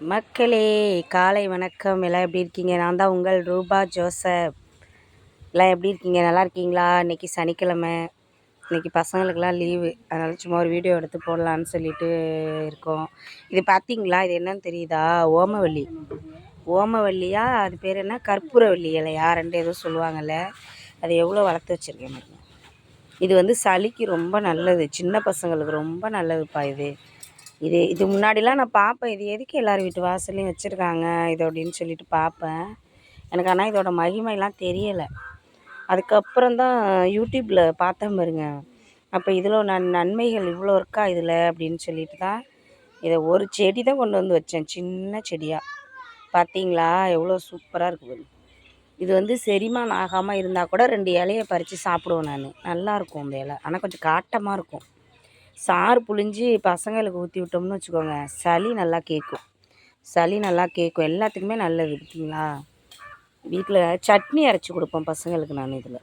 மக்களே காலை வணக்கம். எல்லாம் எப்படி இருக்கீங்க? நான் தான் உங்கள் ரூபா ஜோசப். எல்லாம் எப்படி இருக்கீங்க? நல்லா இருக்கீங்களா? இன்றைக்கி சனிக்கிழமை. இன்றைக்கி பசங்களுக்கெல்லாம் லீவு. அதனால் சும்மா ஒரு வீடியோ எடுத்து போடலான்னு சொல்லிட்டு இருக்கோம். இது பார்த்தீங்களா இது என்னன்னு தெரியுதா? ஓமவல்லி. ஓமவல்லியா? அது பேர் என்ன? கற்பூரவல்லி இலையா? ரெண்டு எதுவும் சொல்லுவாங்கள்ல அது எவ்வளோ வளர்த்து வச்சுருக்கேன் பாருங்க. இது வந்து சளிக்கு ரொம்ப நல்லது. சின்ன பசங்களுக்கு ரொம்ப நல்லதுப்பா இது. இது இது முன்னாடிலாம் நான் பார்ப்பேன். இது எதுக்கு எல்லார் வீட்டு வாசல்லையும் வச்சுருக்காங்க? இது அப்படின்னு சொல்லிட்டு பார்ப்பேன். எனக்கு ஆனால் இதோட மகிமைலாம் தெரியலை. அதுக்கப்புறம் தான் யூடியூப்பில் பார்த்தேன் பாருங்க. அப்போ இதில் நன் நன்மைகள் இவ்வளோ இருக்கா இதில்? அப்படின்னு சொல்லிட்டு தான் இதை ஒரு செடி தான் கொண்டு வந்து வச்சேன். சின்ன செடியாக பார்த்தீங்களா எவ்வளோ சூப்பராக இருக்குது இது வந்து செரிமானம் ஆகாமல் இருந்தால் கூட ரெண்டு இலையை பறித்து சாப்பிடுவேன் நான். நல்லாயிருக்கும் அந்த இலை. ஆனால் கொஞ்சம் காட்டமாக இருக்கும். சாறு புழிஞ்சு பசங்களுக்கு ஊற்றி விட்டோம்னு வச்சுக்கோங்க. சளி நல்லா கேட்கும் சளி நல்லா கேட்கும் எல்லாத்துக்குமே நல்லது பார்த்தீங்களா வீட்டில் சட்னி அரைச்சி கொடுப்போம் பசங்களுக்கு நான் இதில்.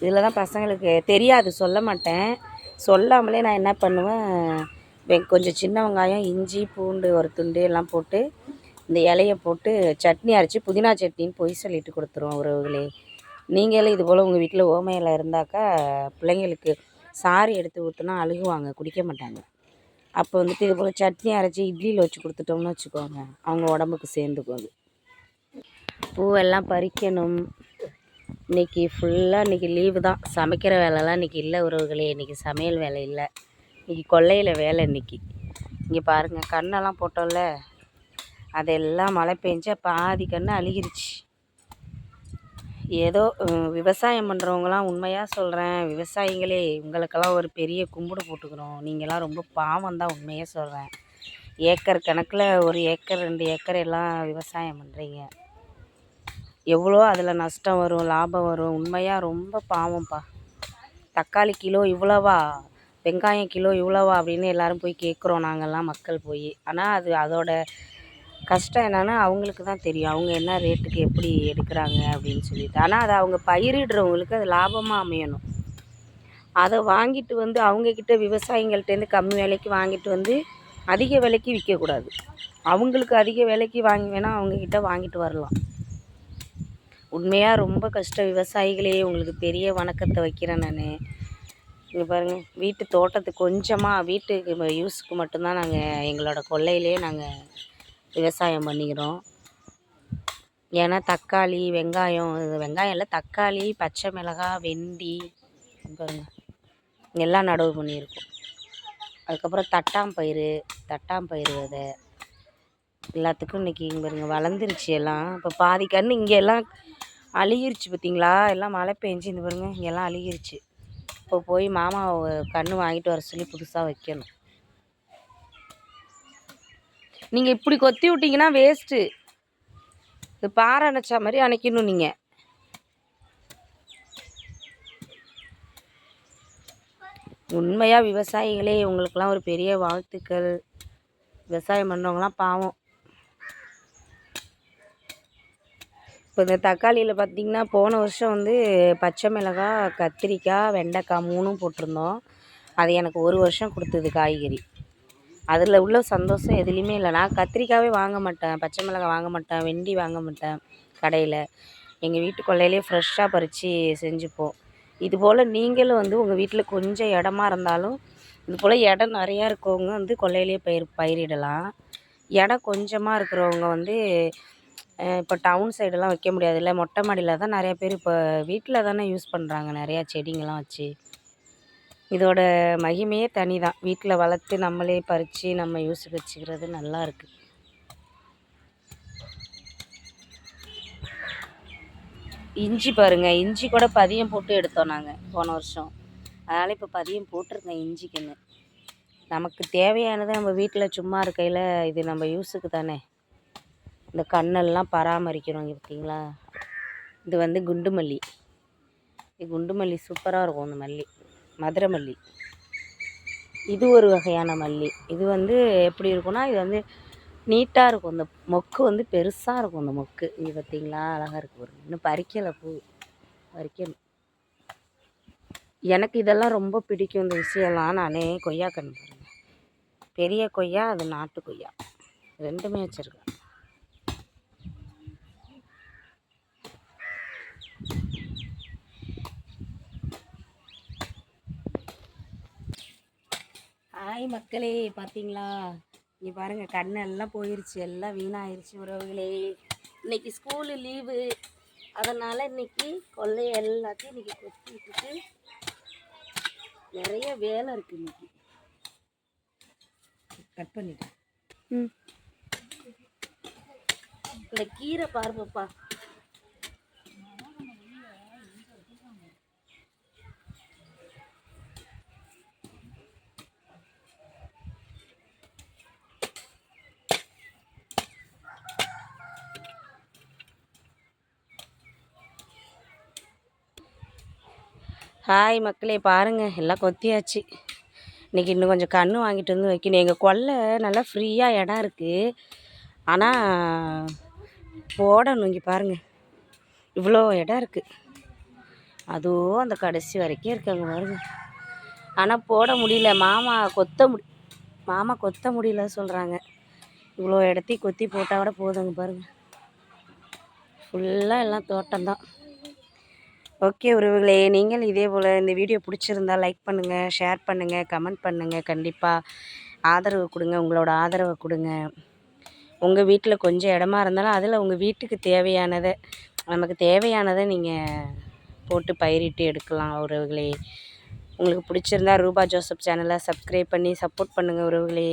இதில் தான் பசங்களுக்கு தெரியாது சொல்ல மாட்டேன். சொல்லாமலே நான் என்ன பண்ணுவேன் வெ கொஞ்சம் சின்ன வெங்காயம் இஞ்சி பூண்டு ஒரு துண்டு எல்லாம் போட்டு இந்த இலையை போட்டு சட்னி அரைச்சி புதினா சட்னின்னு பொய் சொல்லிட்டு கொடுத்துருவோம் உறவுகளே. நீங்களே இது போல் உங்கள் வீட்டில் ஓமையில் இருந்தாக்கா பிள்ளைங்களுக்கு சாறு எடுத்து ஊற்றினா அழுகுவாங்க குடிக்க மாட்டாங்க. அப்போ வந்துட்டு இது போல் சட்னி அரைச்சி இட்லியில் வச்சு கொடுத்துட்டோம்னு வச்சுக்கோங்க அவங்க உடம்புக்கு சேர்ந்துக்கும் அது. பூவெல்லாம் பறிக்கணும். இன்றைக்கி ஃபுல்லாக இன்றைக்கி லீவு தான். சமைக்கிற வேலைலாம் இன்றைக்கி இல்லை உறவுகளே இன்றைக்கி சமையல் வேலை இல்லை. இன்றைக்கி கொல்லையில் வேலை இன்றைக்கி இங்கே பாருங்கள் கண்ணெல்லாம் போட்டோம்ல. அதெல்லாம் மழை பெஞ்சா பாதி கன்று அழுகிருச்சு. ஏதோ விவசாயம் பண்ணுறவங்களாம் உண்மையாக சொல்கிறேன் விவசாயிங்களே உங்களுக்கெல்லாம் ஒரு பெரிய கும்பிடு போட்டுக்கிறோம். நீங்கள்லாம் ரொம்ப பாவம் தான் உண்மையாக சொல்கிறேன் ஏக்கர் கணக்கில் ஒரு ஏக்கர் ரெண்டு ஏக்கர் எல்லாம் விவசாயம் பண்ணுறீங்க எவ்வளோ அதில் நஷ்டம் வரும் லாபம் வரும். உண்மையாக ரொம்ப பாவம்ப்பா. தக்காளி கிலோ இவ்வளவா? வெங்காயம் கிலோ இவ்வளவா? அப்படின்னு எல்லாரும் போய் கேட்குறோம் நாங்கள்லாம் மக்கள் போய். ஆனால் அது அதோட கஷ்டம் என்னென்னா அவங்களுக்கு தான் தெரியும். அவங்க என்ன ரேட்டுக்கு எப்படி எடுக்கிறாங்க அப்படின்னு சொல்லிட்டு. ஆனால் அதை அவங்க பயிரிடுறவங்களுக்கு அது லாபமாக அமையணும். அதை வாங்கிட்டு வந்து அவங்கக்கிட்ட விவசாயிங்கள்ட்டேருந்து கம்மி விலைக்கு வாங்கிட்டு வந்து அதிக விலைக்கு விற்கக்கூடாது. அவங்களுக்கு அதிக விலைக்கு வாங்கி வேணால் அவங்கக்கிட்ட வாங்கிட்டு வரலாம். உண்மையாக ரொம்ப கஷ்டம். விவசாயிகளே உங்களுக்கு பெரிய வணக்கத்தை வைக்கிறேன் நான். இங்கே பாருங்கள் வீட்டு தோட்டத்துக்கு கொஞ்சமாக வீட்டுக்கு யூஸுக்கு மட்டும்தான் நாங்கள் எங்களோட கொள்ளையிலே நாங்கள் விவசாயம் பண்ணிக்கிறோம். ஏன்னா தக்காளி வெங்காயம் வெங்காயம் இல்லை தக்காளி பச்சை மிளகாய் வெண்டி இங்க எல்லாம் நடவு பண்ணியிருக்கோம். அதுக்கப்புறம் தட்டாம்பயிறு தட்டாம்பயிறு விதை. எல்லாத்துக்கும் இன்றைக்கி இங்கே பாருங்க வளர்ந்துருச்சு எல்லாம். இப்போ பாதி கன்று இங்கே எல்லாம் அழுகிருச்சு பார்த்தீங்களா எல்லாம் மழை பெஞ்சு இந்த பாருங்க இங்கெல்லாம் அழுகிருச்சு. இப்போ போய் மாமா கன்று வாங்கிட்டு வர சொல்லி புதுசாக வைக்கணும். நீங்கள் இப்படி கொத்தி விட்டிங்கன்னா வேஸ்ட்டு இது பாறை அணைச்சா மாதிரி அணைக்கணும் நீங்கள் உண்மையாக விவசாயிகளே உங்களுக்கெல்லாம் ஒரு பெரிய வாழ்த்துக்கள். விவசாயம் பண்ணுறவங்களாம் பாவம். இப்போ இந்த தக்காளியில் பார்த்தீங்கன்னா போன வருஷம் வந்து பச்சை மிளகாய் கத்திரிக்காய் வெண்டைக்காய் மூணும் போட்டிருந்தோம். அது எனக்கு ஒரு வருஷம் கொடுத்தது காய்கறி. அதில் உள்ள சந்தோஷம் எதுலேயுமே இல்லை. நான் கத்திரிக்காவே வாங்க மாட்டேன். பச்சை மிளகாய் வாங்க மாட்டேன். வெண்டி வாங்க மாட்டேன் கடையில். எங்கள் வீட்டு கொல்லையிலே ஃப்ரெஷ்ஷாக பறித்து செஞ்சுப்போம் இது போல் நீங்களும் வந்து உங்கள் வீட்டில் கொஞ்சம் இடமா இருந்தாலும் இது போல் இடம் நிறையா இருக்கவங்க வந்து கொல்லையிலே பயிர் பயிரிடலாம். இடம் கொஞ்சமாக இருக்கிறவங்க வந்து இப்போ டவுன் சைடெல்லாம் வைக்க முடியாதுல்ல. மொட்டை மாடியில் தான் நிறையா பேர் இப்போ வீட்டில் தானே யூஸ் பண்ணுறாங்க நிறையா செடிங்கள்லாம் வச்சு. இதோட மகிமையே தனி தான் வீட்டில் வளர்த்து நம்மளே பறித்து நம்ம யூஸுக்கு வச்சுக்கிறது நல்லா இருக்குது இஞ்சி பாருங்கள் இஞ்சி கூட பதியம் போட்டு எடுத்தோம் நாங்கள் போன வருஷம். அதனால் இப்போ பதியம் போட்டிருக்கேன் இஞ்சிக்குன்னு. நமக்கு தேவையானது நம்ம வீட்டில் சும்மா இருக்கையில் இது நம்ம யூஸுக்கு தானே. இந்த கண்ணெல்லாம் பராமரிக்கிறோம் இங்க பார்த்தீங்களா இது வந்து குண்டு மல்லி. இது குண்டு மல்லி சூப்பராக இருக்கும் இந்த மல்லி. மதுரை மல்லி இது ஒரு வகையான மல்லி. இது வந்து எப்படி இருக்கும்னா இது வந்து நீட்டாக இருக்கும். இந்த மொக்கு வந்து பெருசாக இருக்கும் இந்த மொக்கு. இங்கே பார்த்தீங்களா அழகாக இருக்கும் ஒரு இன்னும் பறிக்கலை பூ. பறிக்கணும். எனக்கு இதெல்லாம் ரொம்ப பிடிக்கும் இந்த விஷயம்லாம். நானே கொய்யாக்கன்று பாருங்க. பெரிய கொய்யா அது நாட்டு கொய்யா. ரெண்டுமே வச்சுருக்கேன். ஹாய் மக்களே பார்த்தீங்களா இங்கே பாருங்கள் கண்ணெல்லாம் போயிருச்சு. எல்லாம் வீணாயிருச்சு உறவுகளே. இன்னைக்கு ஸ்கூலு லீவு அதனால் இன்னைக்கு கொள்ளை எல்லாத்தையும் இன்னைக்கு கொத்தி விட்டுட்டு நிறைய வேலை இருக்குது இன்னைக்கு. கட் பண்ணிட்டேன். ம். இந்த கீரை பாருப்பா ஹாய் மக்களே பாருங்கள் எல்லாம் கொத்தியாச்சு. இன்றைக்கி இன்னும் கொஞ்சம் கன்று வாங்கிட்டு வந்து வைக்கணும். எங்கள் கொல்லை நல்லா ஃப்ரீயாக இடம் இருக்குது ஆனால் போடணும் இங்கே பாருங்கள் இவ்வளோ இடம் இருக்குது அதுவும் அந்த கடைசி வரைக்கும் இருக்காங்க பாருங்க. ஆனால் போட முடியல. மாமா கொத்த முடி மாமா கொத்த முடியல சொல்கிறாங்க இவ்வளோ இடத்தையும் கொத்தி போட்டால் கூட போதுங்க பாருங்கள் ஃபுல்லாக எல்லாம் தோட்டம்தான். ஓகே உறவுகளே நீங்கள் இதே போல் இந்த வீடியோ பிடிச்சிருந்தா லைக் பண்ணுங்கள் ஷேர் பண்ணுங்கள் கமெண்ட் பண்ணுங்கள் கண்டிப்பாக ஆதரவு கொடுங்க உங்களோட ஆதரவை கொடுங்க. உங்கள் வீட்டில் கொஞ்சம் இடமா இருந்தாலும் அதில் உங்கள் வீட்டுக்கு தேவையானதை நமக்கு தேவையானதை நீங்கள் போட்டு பயிரிட்டு எடுக்கலாம் உறவுகளே. உங்களுக்கு பிடிச்சிருந்தா ரூபா ஜோசப் சேனலை சப்ஸ்கிரைப் பண்ணி சப்போர்ட் பண்ணுங்கள் உறவுகளே.